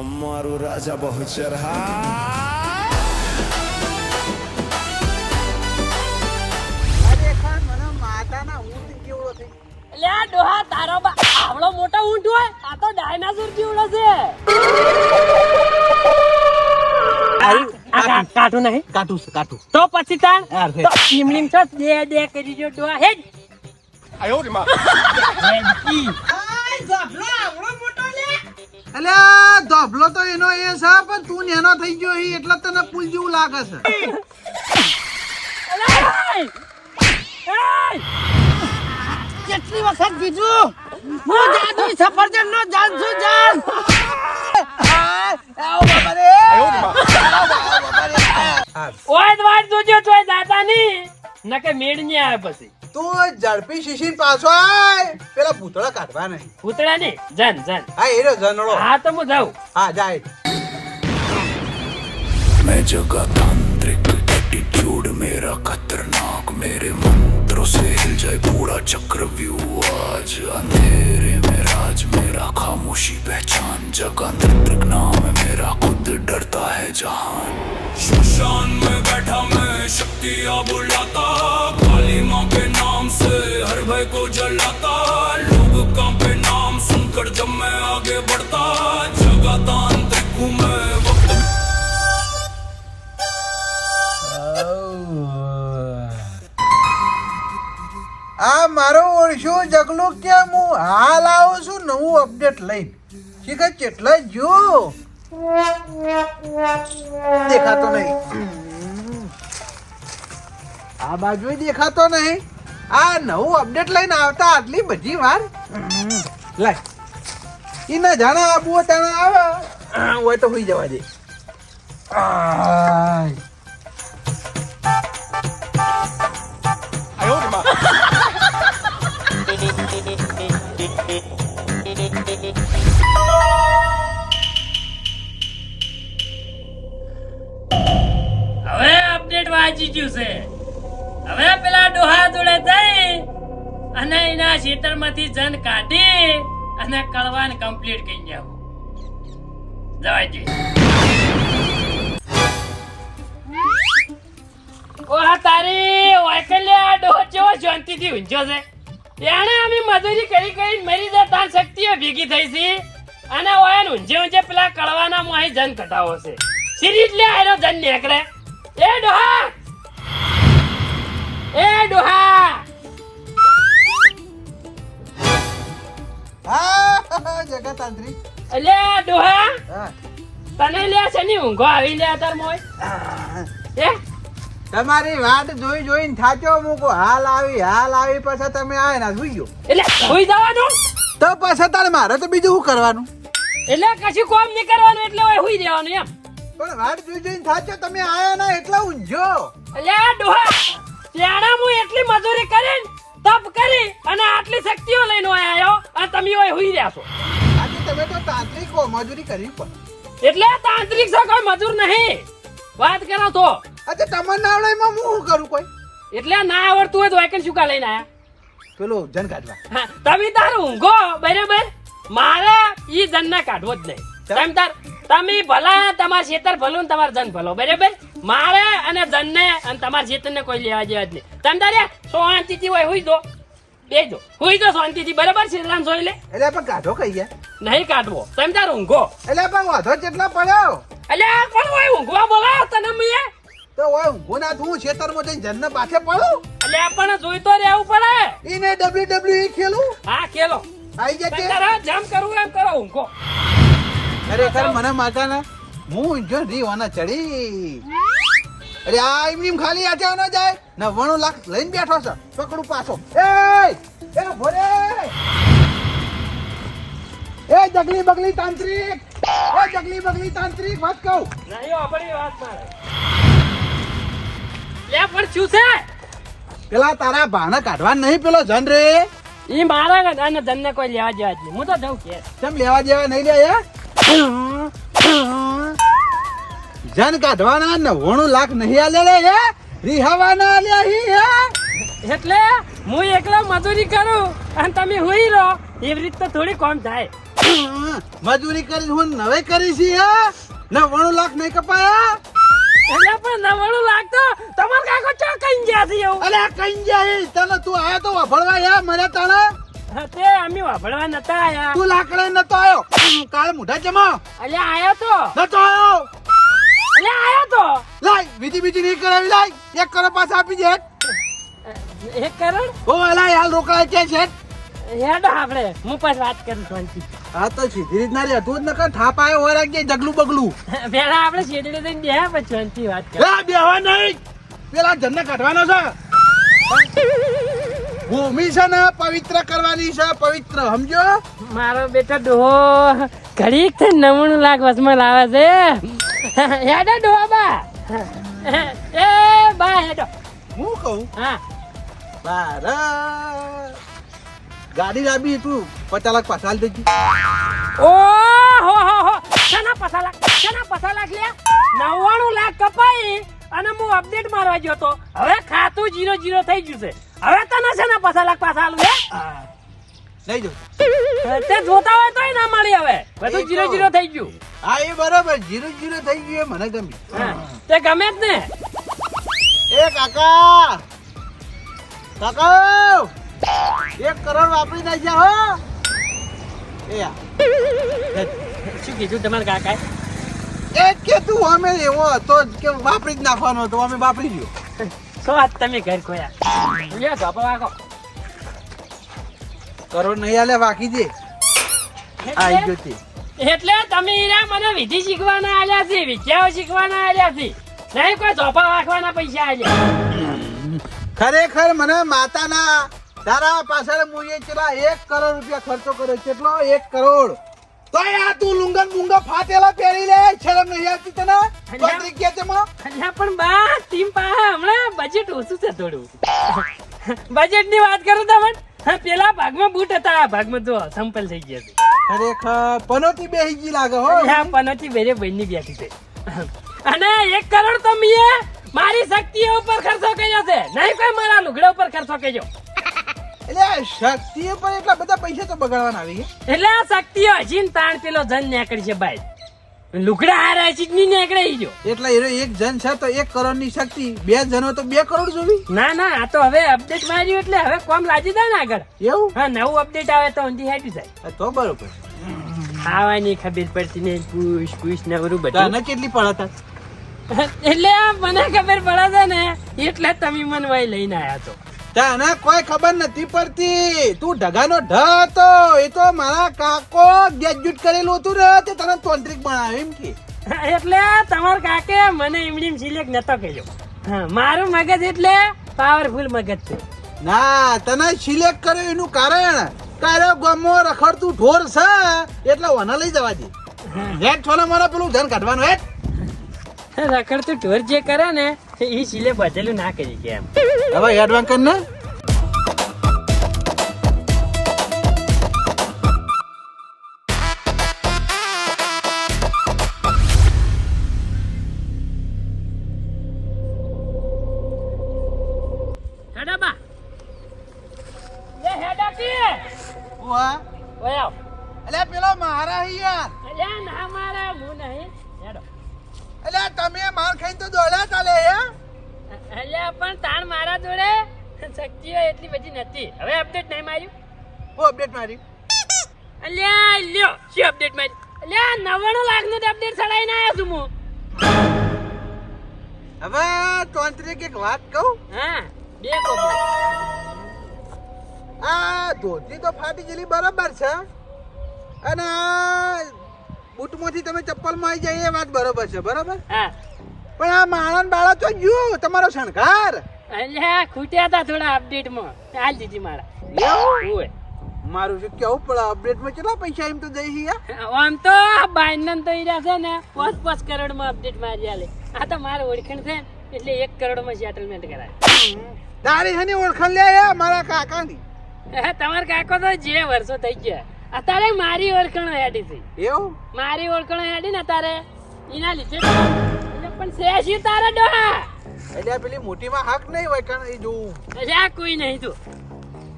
અમારું રાજા બહુચર હા? ખરેખર મને માતાના ઊંટ જેવડો થઈ એટલે આ ડોહા તારો બા આવડો મોટો ઊંટ હોય આ તો ડાયનાસોર જેવડો છે આ નહીં? કાટું છે કાટું તો પછી તાણ યાર, હે. તો ઈમલીમ છો દે દે કરી જો ડોહા હેડ. હેડકી. એટલે ધોબલો તો એનો એ છે પણ તું નેનો થઈ ગયો ઈ એટલે તને પુલ જેવું લાગે છે. કેટલી વખત બીજું હું જાદુ સફરજન નો જાન છું જાન. ઓય વાટ જોજો તોય દાદા ની નકે મેડની આવે પછી. તું ઝડપી શીશી પાછો આય પેલા ભૂતળા કાઢવા નહીં ભૂતળા ની જન જન હા એરો જનડો હા તો હું જાઉં હા જાય मैं जगा तांत्रिक एटीट्यूड मेरा खतरनाक मेरे मंत्रों से हिल जाए पूरा चक्रव्यूह आज अंधेरे में राज मेरा खामोशी पहचान जगा तांत्रिक नाम है मेरा खुद डरता है जहान शमशान में बैठा मैं शक्तियाँ बुलाता काली माँ के नाम से हर भय को जलाता लोग कांपे नाम सुनकर जब मैं आगे बढ़ता जगा तांत्रिक हूँ मैं वक्त આ મારો ઓળશો જગલો કે હું હાલ આવું છું નવું અપડેટ લઈને શીખર કેટલા જો દેખાતો નહીં આ બાજુ દેખાતો નહીં આ નવું અપડેટ લઈને આવતા આટલી બધી વાર? લાય. એના જાણા આબુ તાણા આવે. હોય તો હોઈ જવા દે. હવે અપડેટ વાંચી ગયું છે. હવે પેલા ડોહા જોડે જઈ અને એના ખેતરમાંથી જન કાઢી અને કળવાન કમ્પ્લીટ કરી જાવ જવાજી ઓહા તારી વાયકલે આ ડોહો જેવો શાંતિથી ઊંઝો છે? એને અમે મજૂરી કરી કરી મરી જતા શક્તિઓ ભેગી થઈ છે. અને ઓયન ઊંઝે ઊંઝે પેલા કળવાના મોહી જન કટાવો છે. સિરીજ લે, આયરો જન નીકળે. એ ડોહા! એ ડોહા હા જગતાંત્રિક અલે ડોહા તને લે છે ની ઊંઘો આવી લે તાર મોય. એ તમારી વાટ જોઈ જોઈને થાચો મૂકો હાલ આવી હાલ આવી પછી તમે આવે ના સુઈ ગયો. એટલે સુઈ જવાનું? તો પછી તારે મારે તો બીજું શું કરવાનું? એટલે કશું કોમ નહીં કરવાનું એટલે હોય સુઈ જવાનું એમ. પણ વાટ જોઈ જોઈને થાચો તમે આયા ના એટલા ઊંઝો એટલે ડોહા ત્યાણા હું એટલી મજૂરી કરીને તપ કરી અને આટલી શક્તિઓ લઈને આવ્યો અને તમે હોય હુઈ રહ્યા છો. આજે તમે તો તાંત્રિક હો મજૂરી કરવી પડે. એટલે તાંત્રિક છો કોઈ મજૂર નહીં. વાત કરો તો. અચ્છા તમને આવડે એમાં હું શું કરું કોઈ? એટલે ના આવડતું હોય તો વાયકન શું કા લઈને આયા? પેલું જન કાઢવા. હા, તમે તાર ઊંઘો બરાબર? મારે ઈ ના કાઢવો જ નહીં. તમે તાર તમે ભલા તમાર શેતર ભલું ને તમાર જન ભલો બરાબર? મારે અને જનને અને તમાર ખેતરને કોઈ લેવા જેવા જ નહીં. તમે તારે શાંતિથી હોય હુઈ દો બેજો. હુઈ દો શાંતિથી. બરાબર? શેતરામ જોઈ લે. એટલે પણ કાઢો કઈ ગયા. નહીં કાઢવો. તમે તાર ઊંઘો? એટલે પણ વાંધો જેટલો પડ્યો. એટલે કોણ હોય ઊંઘવા બોલા તને મેં તો હોય ઊંઘો ના તું ખેતરમાં જઈને જનને પાછે પડું? એટલે પણ જોઈ તો રહેવું પડે. એને ડબલ્યુ ડબલ્યુ ખેલું? હા ખેલો. આઈ જાય જેમ કરવું એમ કરો ઊંઘો. ખરેખર મને માતાના હું જો રીવાના ચડી. અરે આ એમની ખાલી આચે ન જાય. નવ્વાણું લાખ લઈને બેઠો છે. પકડું પાછો. એ એ ભોરે એ જગલી બગલી તાંત્રિક! એ જગલી બગલી તાંત્રિક વાત કહું. નહીં આપણી વાત મારે. લે પણ શું છે? પેલા તારા ભાને કાઢવા નહીં પેલો જન રે. ઈ મારા અને જનને કોઈ લેવા જેવા જ નહીં. હું તો જઉં કે કેમ લેવા જેવા નહીં લે જન કાઢવાના નવ્વાણું લાખ નહીં આલે લે હે? રિહાવાના આલ્યા હી હે? એટલે હું એકલો મજૂરી કરું અને તમે હોઈ રહો. એવી રીત તો થોડી કોમ થાય. મજૂરી કરી હું નવે કરી છી હા? નવ્વાણું લાખ નહીં કપાયા એટલે પણ નવણું લાગતો તમાર કાકો ચો કઈ ગયા છે એવું. અરે કઈ ગયા હે? તને તું આયો તો વફળવા યા મને તને? તે અમે વાપરવા નતા આયા. તું લાકડે નતો આયો. કાળ મુઢા જમા. અલ્યા આયો તો? નતો આયો. અલ્યા આયો તો. લાય બીજી બીજી નહીં કરાવી લાય. એક કરો પાછા આપી દે એક કરોડ? ઓ લાય હાલ રોકડા કે છે હેડ. આપણે હું પાછ વાત કરું શાંતિ. હા તો સીધી રીતના રે તું જ નકર થાપ આયો હોય રાખજે જગલું બગલું પેલા આપણે શેઠડે દઈને બે પછી શાંતિ વાત કર. બેહવા નહીં. પેલા જન્ને કાઢવાનો છે. ભૂમિ છે ને પવિત્ર કરવાની છે પવિત્ર સમજો? મારો બેટા ડોહો ઘડીક થઈ નવણું લાખ વસમાં લાવે છે. હેડો ડોહા બા એ બા હેડો. હું કહું? હા. બાર ગાડી લાવી તું પચાસ લાખ પાછા દેજી. ઓ હો હો હો. શેના પસા લાખ? શાના પસા લાખ લે નવ્વાણું લાખ કપાઈ અને હું અપડેટ મારવા ગયો તો. હવે ખાતું જીરો જીરો થઈ ગયું છે. હવે તને શાના પસા લાખ પાછા આલું હે લઈ જોતા તે જોતા હોય તોય ના મળી હવે. બધું જીરો જીરો થઈ ગયું. હા એ બરાબર. જીરો જીરો થઈ ગયું મને ગમી તે ગમે જ ને. એ કાકા! કાકા એક કરોડ વાપરી નાખ્યા હો! એ શું કીધું તમારા કાકા એ કે તું અમે એવો હતો કે વાપરી જ નાખવાનો હતો અમે વાપરી ગયો. શું વાત તમે ઘર ખોયા? ધોપો વાગો કરોડ નહીં આલે બાકી દે આઈ ગયો તે. એટલે તમે ઈરા મને વિધિ શીખવાના આલ્યા છે વિદ્યાઓ શીખવાના આલ્યા છે. નહીં કોઈ ધોપા વાખવાના પૈસા આલ્યા. ખરેખર મને માતાના તારા પાછળ મુએ ચલા એક કરોડ રૂપિયા ખર્ચો કર્યો. કેટલો? એક કરોડ. તો આ તું લુંગન મુંગા ફાટેલા પહેરી લે શરમ નહીં આવતી તને? ચોત્રી કે છે માં અલ્યા પણ બા ટીમ પા હમણાં બજેટ ઓછું છે થોડું. બજેટની વાત કરું તમે હા, પેલા ભાગમાં બૂટ હતા આ ભાગમાં જો સંપલ થઈ ગયા છે ખરેખર પનોતી બેહી ગઈ લાગે હો. હા પનોતી બેરે બહેનની બેઠી છે. અને એક કરોડ તો મેં મારી શક્તિઓ ઉપર ખર્ચો કર્યો છે. નહીં કોઈ મારા લુગડા ઉપર ખર્ચો કર્યો. એટલે શક્તિ પર એટલા બધા પૈસા તો બગાડવાના આવી ગયા. એટલે આ શક્તિઓ હજી તાણ પેલો જન નીકળી છે ભાઈ. લુગડા આ હજી ની નહીં ગયો. એટલે એનો એક જન છે તો એક કરોડની શક્તિ. બે જનો તો બે કરોડ જોવી. ના ના આ તો હવે અપડેટ માર્યું એટલે હવે કોમ લાજી દે ને આગળ. એવું? હા નવું અપડેટ આવે તો ઊંધી હેડી જાય. તો બરોબર. ખાવાની ખબર પડતી ને પૂછ પૂછ નવરું બધું. તને કેટલી પડતા એટલે આ મને ખબર પડે છે ને એટલે તમે મને વાય લઈને આયા તો તને કોઈ ખબર નથી પડતી. તું ઢગાનો ઢ હતો. એ તો મારા કાકો ગ્રેજ્યુએટ કરેલું હતું ને તે તને તાંત્રિક બનાવ્યો એમ કે. એટલે તમારા કાકે મને ઇમડીમ સિલેક્ટ નતો કર્યો. મારું મગજ એટલે પાવરફુલ મગજ છે. ના તને સિલેક્ટ કર્યો એનું કારણ તારો ગમો રખડતું ઢોર છે એટલે વના લઈ જવા દે. હેડ છોને મારા પેલું ધન કાઢવાનું હેડ રખડતું ઢોર જે કરે ને એ સિલે બધેલું ના કરી કે એમ. હવે હેડવાન કર ને. હવે તાંત્રિક એક વાત કહું? હા બે કહો આ ધોતી તો ફાટી ગયેલી બરાબર છે. અને આ બૂટમાંથી તમે ચપ્પલમાં આવી જાય એ વાત બરોબર છે બરાબર? હા. પણ આ માણસ બાળા તો ગયું તમારો શણગાર. અલ્યા ખૂટ્યા હતા થોડા અપડેટમાં હાલ દીધી મારા. એવું? મારું શું કેવું? પડે અપડેટમાં કેટલા પૈસા એમ તો જઈ રહ્યા આમ તો બાયનન તો રહ્યા છે ને પાંચ પાંચ કરોડમાં અપડેટ મારી આલે. આ તો મારે ઓળખણ છે ને એટલે એક કરોડમાં સેટલમેન્ટ કરાય. તારી હની ઓળખણ લે આ મારા કાકાની. તમાર કાકો તો જે વર્ષો થઈ ગયા. અત્યારે મારી ઓળખણ હેડી છે. એવું? મારી ઓળખણ હેડી ને તારે એના લીધે એટલે પણ શેષી તારે ડોહા? એટલે પેલી મોટીમાં હક નહીં હોય કારણ એ જોવું એટલે કોઈ નહીં તું.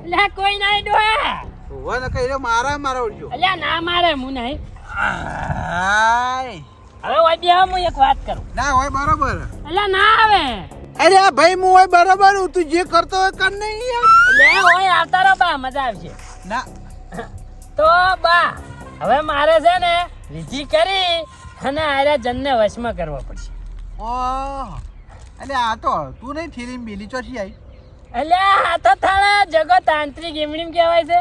એટલે કોઈ નહીં ડોહા. હોવા ન કહી મારા મારા ઉડજો અલ્યા ના મારે હું નહીં. હાય હવે ઓય બે હું એક વાત કરું. ના હોય બરોબર. એટલે ના આવે. અરે આ ભાઈ હું હોય બરોબર હું તું જે કરતો હોય કર નહીં યાર. લે ઓય આવતા રહો બા મજા આવશે. ના. તો બા હવે મારે છે ને વિધિ કરી અને આરે જનને વશમાં કરવો પડશે. ઓહ. અરે આ તો તું નહીં થેલી બીલી ચોથી આવી એટલે આ તો થાળે જગો તાંત્રિક એમણીમ કહેવાય છે.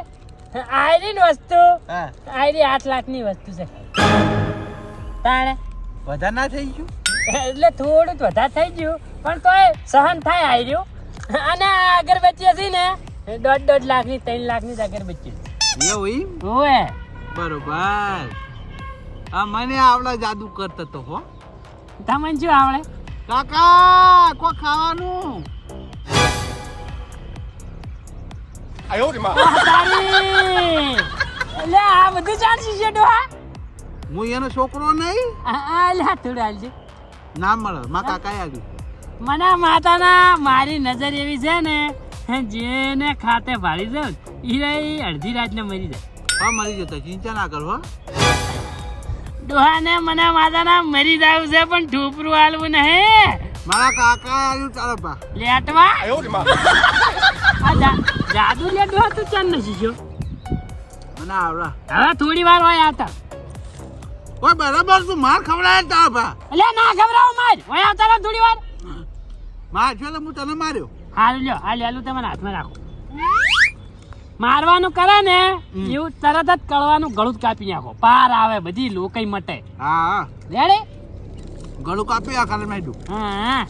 આયરી વસ્તુ હા. આયરી આઠ લાખની વસ્તુ છે. તાણે વધારે ના થઈ ગયું? એટલે થોડું વધારે થઈ ગયું પણ તોય સહન થાય આવી રહ્યું. અને અગરબત્તી હતી ને દોઢ દોઢ લાખની ત્રણ લાખની જ અગરબત્તી એવું હોય બરોબર. આ મને આવડે જાદુ કરતો તો હો. તમને શું આવડે? કાકા કો ખાવાનું? તારી! એટલે આ બધું ચાલશે છે ડોહા? હું એનો છોકરો નહીં? લે થોડું હાલજે. ના મળે માં કાકા આવી મને માતાના મારી નજર એવી છે ને જેને ખાતે ભાળી દઉં ઈ રહી અડધી રાતને મરી જાય. હા મરી જતો ચિંતા ના કરો હો. ડોહાને મને માતાના મરી જાવ છે પણ ઠોપરું હાલવું નહીં. મારા કાકા આવ્યું ચાલો પા લેટવા આ જા- જાદુ લેટવા તું ચાલ નથી જો મને આવડા. હવે થોડી વાર હોય આવતા કોઈ બરાબર તું માર ખવડાય તા ભા. એટલે ના ખવડાવ માર. ઓય આવતા થોડી વાર. માર છે હું તને માર્યો. હાલ લ્યો આ લેલું તમે હાથમાં રાખો. મારવાનું કરે ને એવું તરત જ કળવાનું ગળું જ કાપી નાખો. પાર આવે બધી લોકઈ મટે. હા. રેડી ગળું કાપી આ ખાલી નાખ્યું હા હા.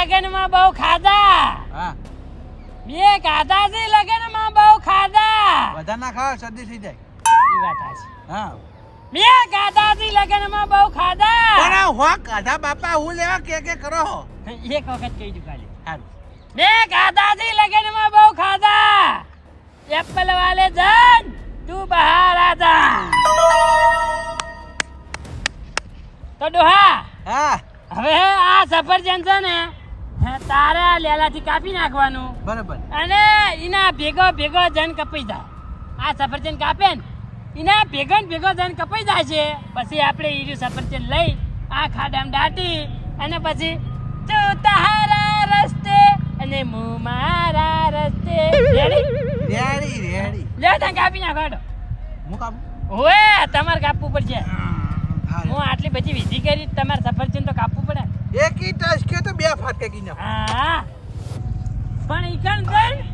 લગનમાં બહુ ખાધા. બે ખાધા છે લગનમાં બહુ ખાધા. બધા ના ખાવ શરદી થઈ જાય. વાત. હા. મેં ખાધા છે લગનમાં બહુ ખાધા. પણ હો કાઢા બાપા હું લેવા કે કે કરો? એક વખત કહી દઉં ખાલી. હારું. મેં ખાધા છે લગનમાં બહુ ખાધા. એપલ વાલે જન તું બહાર આજા તો ડોહા હા. હવે આ સફરજન છે ને તારે આ લેલાથી કાપી નાખવાનું. બરાબર. અને એના ભેગો ભેગો જન કપાઈ જાય. આ સફરજન કાપે ને એના ભેગો ને ભેગો જન કપાઈ જાય છે. પછી આપણે ઈ સફરજન લઈ આ ખાડામાં દાટી અને પછી તું તારા રસ્તે અને હું મારા રસ્તે. રેડી રેડી રેડી લે તને કાપી નાખો. હું કાપું? ઓએ તમારે કાપવું પડશે. હું આટલી બધી વિધિ કરી તમારે સફરજન તો કાપવું પડે. એક ઈ ટચકે તો બે ફાટકે કી નાખો હા. પણ ઈકણ જઈને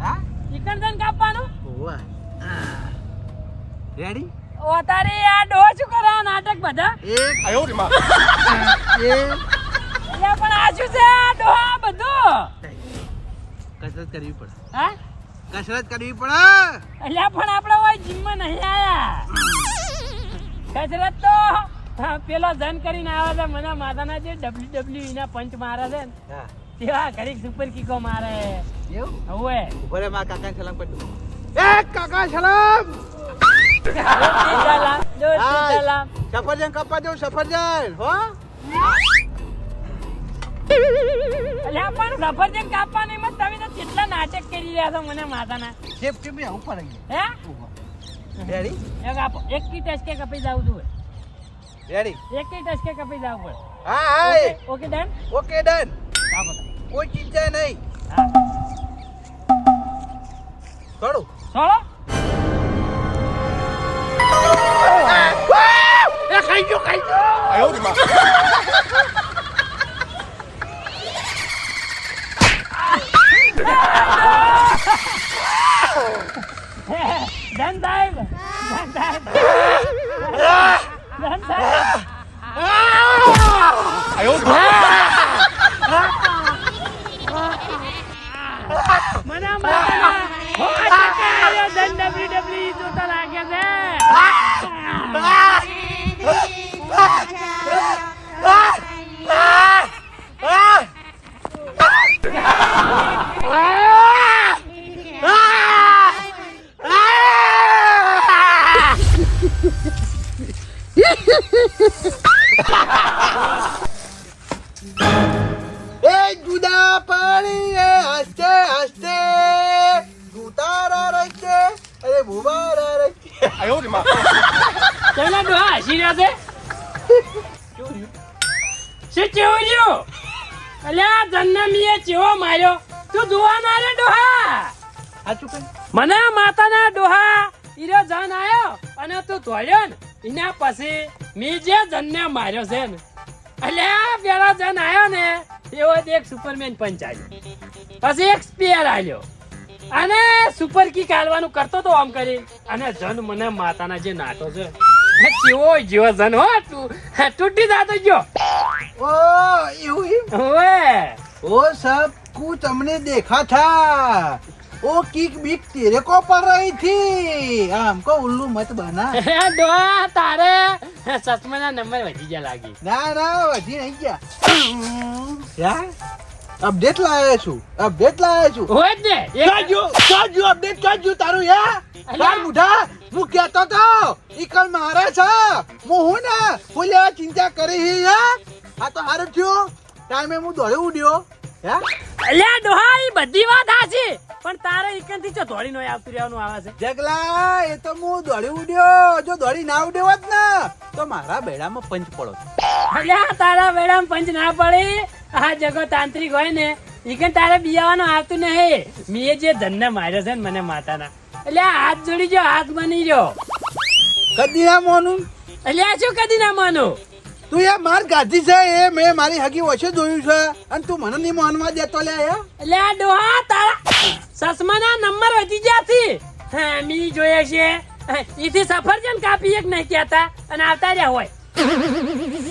હા? ઈકણ જઈને કાપવાનું? ઓવા રેડી ઓ તારે આ ડો કરા નાટક બધા. એક એ એટલે પણ આ શું છે આ ડો આ બધું. કસરત કરવી પડે. હા? કસરત કરવી પડે. એટલે પણ આપણે જીમ જીમમાં નહીં આયા. કસરત તો હા, પેલો જન કરીને આવે છે મને માતાના જે ડબલ્યુ ડબલ્યુ ના પંચ મારે છે ને તેવા ઘડીક સુપર કિકો મારે. એવું? હવે. ઉભરે માં કાકા સલામ કરી એ કાકા સલામ સલામ દોસ્તી સલામ સફરજન કપા જો સફરજન હો? એટલે પણ સફરજન કાપવાની મત તમે તો કેટલા નાટક કરી રહ્યા છો મને માતાના ઉપર આવી હે? રેડી એક આપો એક કી ટચકે કપાઈ જાવ છું. રેડી એક ટચ કે કપી જાવ પડે હા હા ઓકે ડન ઓકે ડન કા બતા કોઈ ચિંતા નહીં. હા. થોડું. એ ખાઈ ગયો ખાઈ ગયો. ધન કેવું અલ્યા જન્નમીએ ચેવો માર્યો? તું જોવા ના રે ડોહા મને માતાના ડોહા ઈરો જન આયો અને તું ધોળ્યો ને એના પછી મી જે જનને માર્યો છે ને. અલ્યા પેલા જન આયો ને એવો એક સુપરમેન પંચ આવ્યો પછી એક સ્પેર આવ્યો અને સુપર કી કાઢવાનું કરતો તો આમ કરી. અને જન મને માતાના જે નાટો છે કેવો જેવો જન હો તું હે, તૂટી જાતો ગયો ઓ એવું એમ ઓએ वो सब कुछ हमने देखा था वो किक बिक तेरे को पड़ रही थी हाँ, हमको उल्लू मत बना હે, ડોહા તારે હે, ચશ્માના નંબર વધી ગયા લાગી ना ना वही नहीं क्या क्या अपडेट लाया છું અપડેટ લાયા છું હોય જ ને એક- કાજુ કાજુ અપડેટ કાજુ તારું યા બાર મુઢા હું કહેતો તો ઈકલ મારે છે. હું હું ને ભૂલ્યા ચિંતા કરી હી હે? આ તો હારું થયું. ટાઈમે હું દોડી ઉડ્યો હે? અલ્યા ડોહા ઈ બધી વાત હાચી. પણ તારે ઈકનથી જો દોડી નો આવતું રહેવાનું આવે છે? જગલા એ તો હું દોડી ઉડ્યો. જો દોડી ના ઉડ્યો હોત ને તો મારા બેડામાં પંચ પડો. અલ્યા તારા બેડામાં પંચ ના પડી? આ જગો તાંત્રિક હોય ને. ઈકન તારે બિયાવાનું આવતું નહીં. મેં જે ધનને માર્યો છે ને મને માતાના. એટલે હાથ જોડી જો હાથ બની જો. કદી ના માનું? એટલે આ શું કદી ના માનું? તું યાર માર ગાધી છે એ મેં મારી હગી ઓછે જોયું છે. અને તું મને નહીં માનવા દેતો લે એટલે આ ડોહા તારા સસમાના નંબર વધી જાતી હા મી જોઈએ છે. ઈથી સફરજન કાપી એક નહીં કહેતા અને આવતા રહ્યા હોય.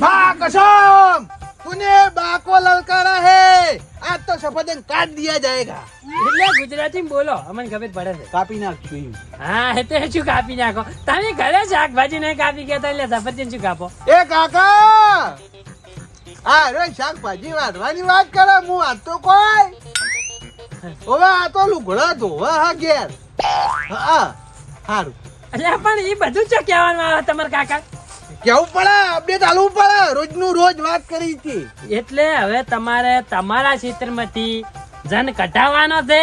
બા કસમ तूने बा को ललकारा है आज तो सफरजन काट दिया जाएगा એટલે ગુજરાતી બોલો અમને ખબર પડે છે કાપી નાખશું એમ. હા એટલે શું કાપી નાખો તમે ઘરે શાકભાજી નહીં કાપી ગયા એટલે સફરજન શું કાપો એ કાકા આ રે શાકભાજી વાળવાની વાત કરે હું આ તો કોઈ હવે આ તો લુગડા ધોવા હા ઘેર હા સારું એટલે પણ એ બધું શું કહેવાનું આવે તમારા કાકા કેવું પડે? અપડેટ આલવું પડે? રોજનું રોજ વાત કરી હતી. એટલે હવે તમારે તમારા ક્ષેત્રમાંથી જન કઢાવવાનો છે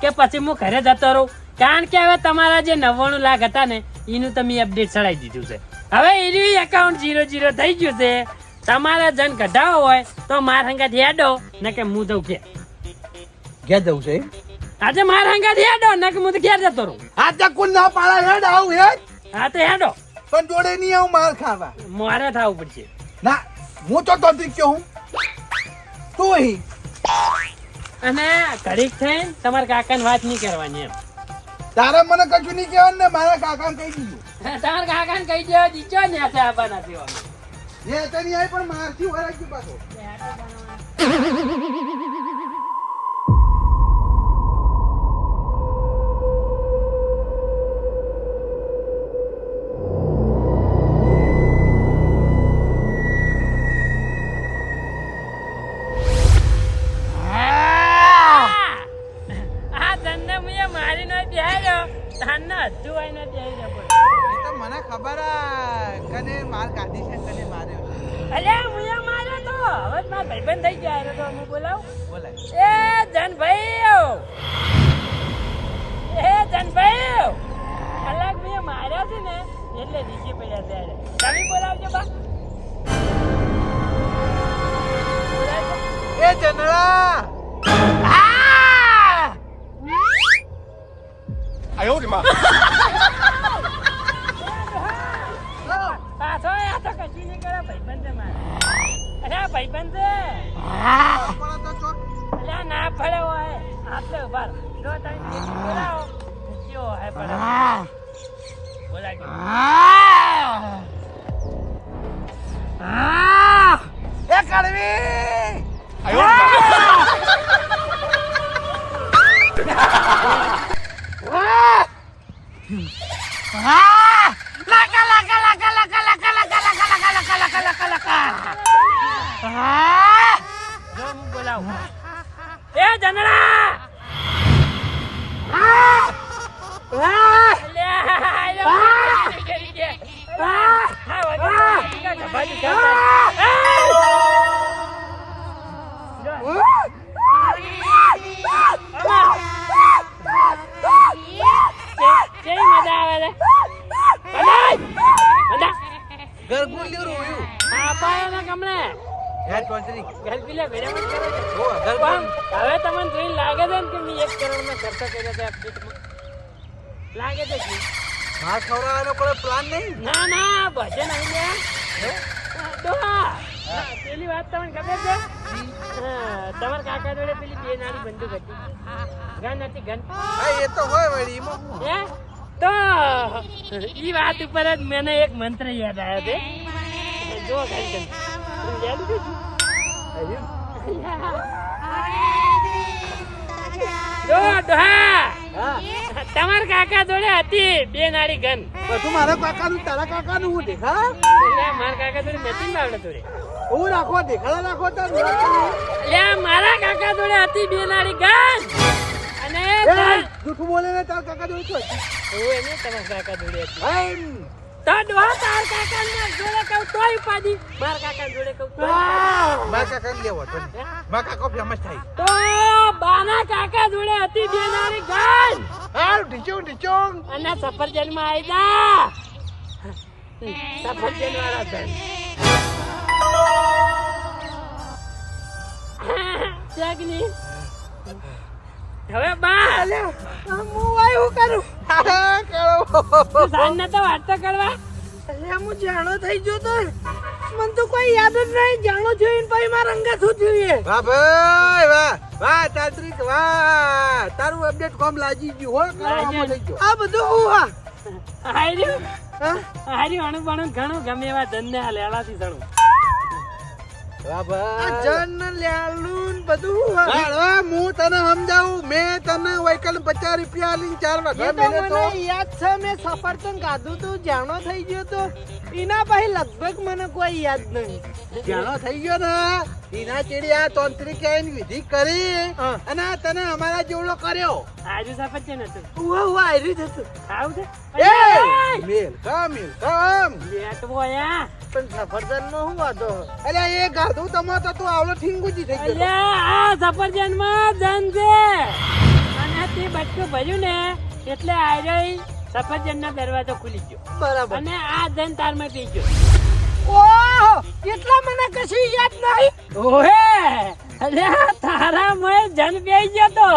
કે પછી હું ઘરે જતો રહું? કારણ કે હવે તમારા જે નવ્વાણું લાખ હતા ને એનું તમે અપડેટ ચડાવી દીધું છે. હવે એનું એકાઉન્ટ જીરો જીરો થઈ ગયું છે. તમારે જન કઢાવો હોય તો માર હંગાત હેડો ને કે હું જઉં કે ક્યાં જવું છે આજે માર હંગાત હેડો ને કે હું તો ઘેર જતો રહું. આ કુલ ના પાડા હેડ આવું હેડ. હા તો હેડો. પણ જોડે નહીં આવું માર ખાવા. મારે થવું પડશે. ના હું તો તંત્રી કયો હું તું અહીં અને ઘડીક થઈને તમારા કાકાને વાત નહીં કરવાની એમ. તારે મને કશું નહીં કહેવાનું ને મારા કાકાને કહી દીધું. તમારા કાકાને કહી દો દીચો ને આ આવવાના દેવા એ તની આઈ પણ મારથી વરાગ્યું પાછો. એટલે નીચે પડ્યા ત્યારે. તમે બોલાવજો બા. એ પાછો આ તો કશું નહીં કરે ભાઈબંધ મારે. અરે ભાઈબંધ. અલ્યા ના પડે હોય. આપણે ઊભા. જો તમે બોલાવો. કયો હે પડે એ કડવી એ જનડા ગન હતી એ તો હોય વળી હે? તો ઈ વાત ઉપર જ મને એક મંત્ર યાદ આવ્યો છે. જો તમે યાદ છે? જો ડોહા હા. તમારા કાકા જોડે હતી બે નાળી ગન બધું મારા કાકાનું તારા કાકાનું હું દેખા મારા કાકા જોડે નથી આવડે જોડે? હું રાખો દેખાડા રાખો તો લે મારા કાકા જોડે હતી બે નાળી ગન જૂઠું બોલે ને તારા કાકા જોડે તો હું એને તમારા કાકા જોડે હતી. એમ. તાર કાકા જોડે કહું તોય ઉપાધિ. મારા કાકા જોડે કહું તોય ઉપાધિ. મારા લેવો તો મારા કાકો ફેમસ થાય. તો બાના કાકા જોડે હતી નાળી ગન હા ઢીચું ઢીચું. અને સફરજનમાં આવી જા સફરજન વાળા ધન હવે બા હું આયું કરું? હા કરો સાંજ સાંજના તો વાર્તા કરવા. અલ્યા હું જાણો થઈ ગયો તો. મને તો કોઈ યાદ જ નહીં. જાણો જોઈને પછી મારા અંગા શું જોઈએ વાહ ભાઈ વાહ. વાહ તાંત્રિક વાહ. તારું અપડેટ કોમ લાગી ગયું હો કરવામાં થઈ ગયો. આ બધું હું હા? હારી હા? હાર્યું અણુ બણું ઘણું ગમે એવા ધંધા આ ભાઈ જન બધું હું હા. હા, હું તને સમજાવું મેં તને વૈકલ પચાસ રૂપિયા આલીને ચાર વખત વાગ્યા તો મને યાદ છે મેં સફરજન ખાધું તું જાણો થઈ ગયો તો. એના પછી લગભગ મને કોઈ યાદ નહીં. જાણો થઈ ગયો ને એના ચીડી આ તાંત્રિકે એની વિધિ કરી અને તને અમારા જેવડો કર્યો. આજુ સફરજન તું. ઉવા ઉવા આવ્યું જ હતું. ખાવું છે? એ મેલ કમ મેલ કામ લેટ બોયા પણ સફરજન નો શું વાંધો? અલ્યા એ ગાધું તમાર તો તું આવડો ઠીંગુજી થઈ ગયો. અલ્યા આ સફરજનમાં જન છે. અને તે બટકું ભર્યું ને એટલે આર્ય સફરજન ના દરવાજો ખુલી ગયો. બરાબર. અને આ ધન તારમાં પી ગયો. ઓહો એટલા મને કશું યાદ નહીં? ઓહે અરે તારા મય જન બેઈ ગયો તો.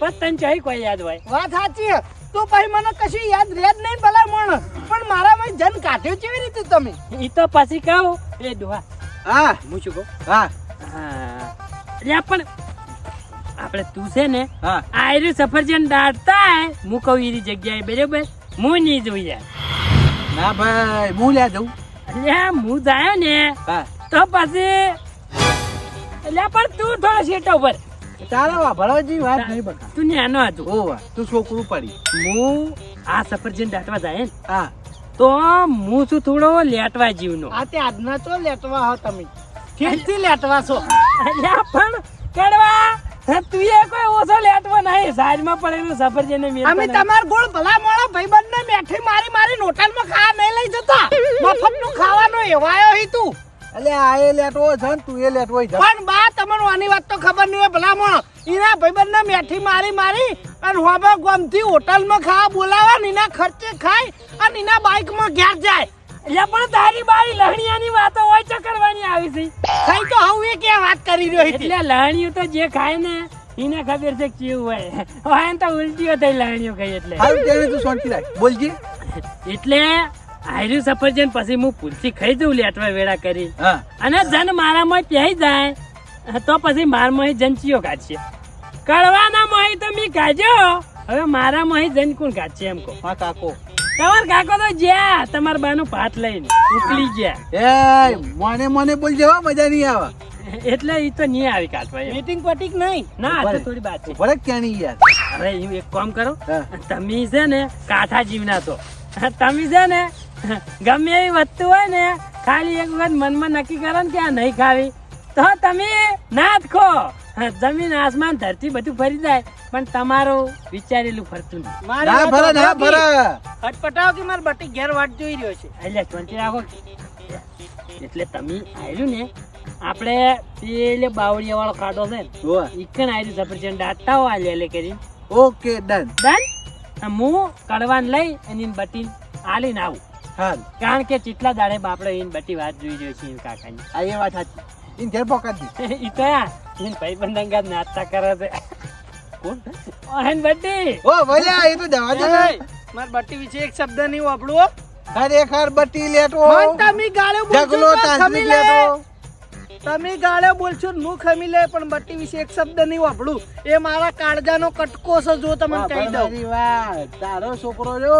પણ તને ચોઈ કોઈ યાદ હોય. વાત સાચી. તો પછી મને કશું યાદ રહે જ નહીં ભલા મણ પણ મારા મય જન કાઢ્યો કેવી રીતે તમે? ઈ તો પછી કહું. એ દુહા. હા. હું શું કહું? હા. હા. પણ આપણે તું છે ને હા. આયરું સફરજન દાટતા હું કહું એની જગ્યાએ બરાબર? હું નહીં જોઈએ ના ભાઈ હું લ્યા જઉં. અલ્યા હું જાય ને તો પછી એટલે પણ તું થોડો શેટો ઉપર. તારા વાભળવાજી વાત નહીં બકા. તું નાનો હતો. ઓ તું છોકરું પડી. હું આ સફરજન દાટવા જાય ને હા. તો હું છું થોડો લેટવા જીવનો. આ તે આજના તો લેટવા હો તમે. કેટલી લેટવા છો? અલ્યા પણ કડવા તું એ કોઈ ઓછો લેટવો નહીં. સાજમાં પડેલું સફરજન ને અમે તમાર ગોળ ભલા મોળા ભાઈબંધ ને મેઠી મારી મારી હોટલમાં ખાવા નહીં લઈ જતા. મફતનું ખાવાનું એવાયો હી તું. એટલે આ એ લેટવો છે ને તું એ લેટવો જા. પણ બા તમને આની વાત તો ખબર નહીં હોય ભલા મોણ એના ભાઈબંધ ને મેઠી મારી મારી અને હોબા ગમથી હોટલમાં ખાવા બોલાવા ને એના ખર્ચે ખાય અને એના બાઇકમાં ઘેર જાય. એટલે પણ તારી બારી લહણિયાની વાતો હોય તો કરવાની આવી છે. થઈ તો હવે કે વાત કરી રહ્યો હતી? એટલે લહણિયું તો જે ખાય ને એને ખબર છે કેવું હોય. હોય તો ઉલટીઓ થઈ લહણિયું ખાઈ એટલે. હાલ તેને તું શાંતિ રાખ. બોલજી એટલે આયરું સફરજન પછી હું પુલસી ખાઈ દઉં લેટવા વેળા કરી. હા. અને જન મારામાં પહેરી જાય તો પછી મારમાં જનચીઓ કાઢશે કડવાના મોહી તો મી કાઢ્યો હવે મારા મોહી જન કોણ કાઢશે એમ કહો. હા કાકો. તમાર કાકો તો જ્યા તમાર બાનો પાઠ લઈને ઉકલી ગયા એ મને મને બોલ જવા મજા નહીં આવે. એટલે ઈ તો નહીં આવી એમ. મીટિંગ પટીક નહીં. ના આ તો થોડી વાત છે. ફરક ક્યાં નહીં યાર? હવે હું એક કામ કરો. તમે છે ને કાઠા જીવના તો તમે છે ને ગમે એવી વસ્તુ હોય ને ખાલી એક વખત મનમાં નક્કી કરો ને કે આ નહીં ખાવી. તો તમે નાથ ખો. જમીન આસમાન ધરતી બધું ફરી જાય પણ તમારું વિચારેલું ફરતું નહીં. ફરે ના ફરે કે હટપટાવો કે મારે બટી ઘેર વાટ જોઈ રહ્યો છે? એટલે ચોંચી રાખો. એટલે તમે આવ્યું ને આપણે પેલે બાવળિયા વાળો કાઢો છે ને હોવે. આવી સફરજન દાટાઓ આ લે લે કરીને. Okay done. ડન? હું કડવાન લઈ અને એને બટી આલીને આવું. હાલ. કારણ કે ચેટલા દાડે બાપડે એને બટી વાત જોઈ રહ્યો છે કાકાની. આ એ વાત સાચી. ઇન ઘેર પોકાત દી. ઈ તો યા એને ભાઈબંધ અંગાત નાસ્તા કરે છે. કોણ? ઓહન બટી ઓ ભલ્યા એ તો જવા દે. મારે વિશે એક શબ્દ નહીં વાપરવો ખરેખર બટ્ટી લેટો. મન તમે ગાળો બોલશો મુખ હમી લે. લેટો. તમે ગાળો બોલશો હું ખમી લે પણ બટ્ટી વિશે એક શબ્દ નહીં વાપરું એ મારા કાળજાનો કટકો છે જો તમને કહી દઉં. તારો છોકરો જો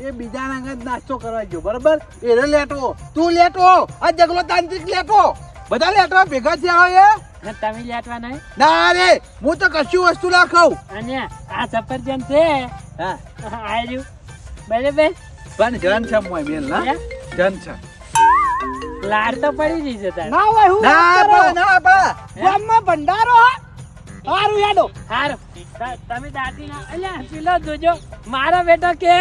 એ બીજાના આગળ નાસ્તો કરવા ગયો બરાબર? એને લેટો. તું લેટો. આ જગલો તાંત્રિક લેટો. બધા લેટવા ભેગા થયા હોય એ? તમે લેટવા નહીં? ના રે હું તો કશું વસ્તુ ના ખાઉં અને આ સફરજન છે હા. આર્યું બરાબર? પણ જન છે મોય બેન ના? જન છે લાડ તો પડી રહી છે તાર. ના હોય હું ના બા ના બા. ગામમાં ભંડારો હા. હારું યાડો હારું. તમે દાદી ના અલ્યા પેલો જોજો. મારો બેટો કે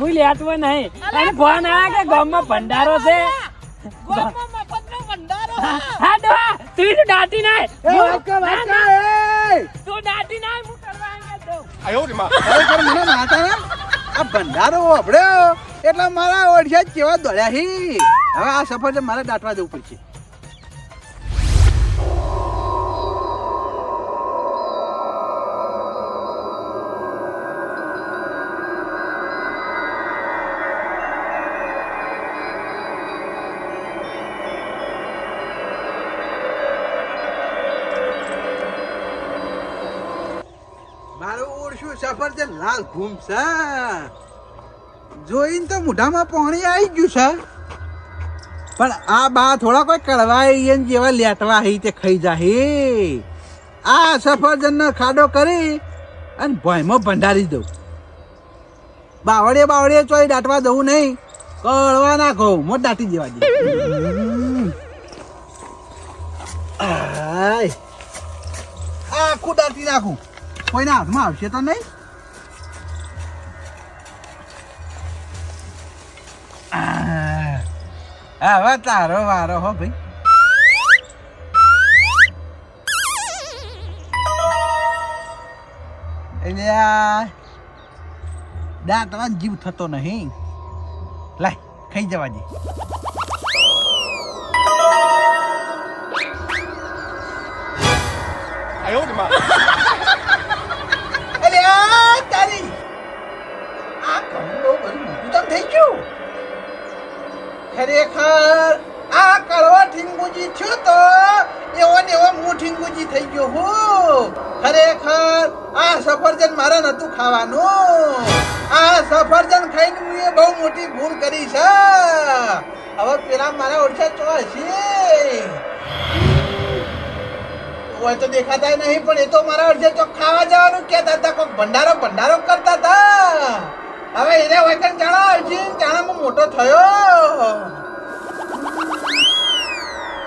હું લેટવો નહીં. અને ફોન આવ્યા કે ગામમાં ભંડારો છે. ગામમાં મફતનો હા. હા ડોહા તું તું દાટી ના એ વાંકા વાંકા એ. તું દાટી ના હું કરવા અંગત દઉં ખરેખર મને માતા ને આ ભંડારો વાપર્યો એટલે મારા ઓડિયા જ કેવા દોડ્યા હી. હવે આ સફર મારે દાટવા જવું પડશે. સફરજન લાલ ઘૂમ જોઈને તો મોઢામાં પાણી આવી ગયું છે. પણ આ બા થોડા કોઈ કડવાઈ જેવા લેટવા હી તે ખાઈ જાહી. આ સફરજનનો ખાડો કરી અને ભયમાં ભંડારી દઉં. બાવળીએ બાવળીએ ચોઈ દાટવા દઉં નહીં. કળવા ના કહું મોટ દાટી દેવા દે. આખું દાટી નાખું. કોઈના હાથમાં આવશે તો નહીં? હવે તારો વારો હો ભાઈ. એટલે આ દાંતમાં જીવ થતો નહીં. લાય ખાઈ જવા દે. અરે તારી આ કમળો બધું મોટું થઈ ગયું. ખરેખર આ કડવો ઠીંગુજી થયો તો એવો ને એવો હું ઠીંગુજી થઈ ગયો હું. ખરેખર આ સફરજન મારે નતું ખાવાનું. આ સફરજન ખાઈને હું બહુ મોટી ભૂલ કરી છે. હવે પેલા મારા ઓળખા ચો હશે? હોય તો દેખાતા નહીં, પણ એ તો મારા અડધે તો ખાવા જવાનું કહેતા હતા. કોઈ ભંડારો ભંડારો કરતા હતા. હવે એને વૈકન જાણો અર્જુન જાણે મોટો થયો.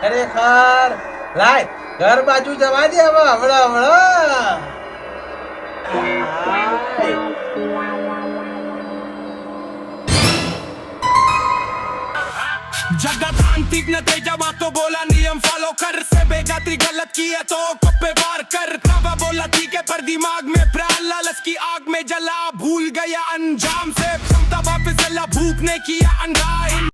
ખરેખર. લાય, ઘર બાજુ જવા દે હવે, હવળો હવળો. જગત શાંતિ ન થઈ જાય बातों बोला नियम फॉलो कर। से बेगात्री गलत किया तो कप्पे वार कर। तब बोला ठीक है, पर दिमाग में प्राण लालच की आग में जला। भूल गया अंजाम से। क्षमता वापस जला भूखने किया अंधा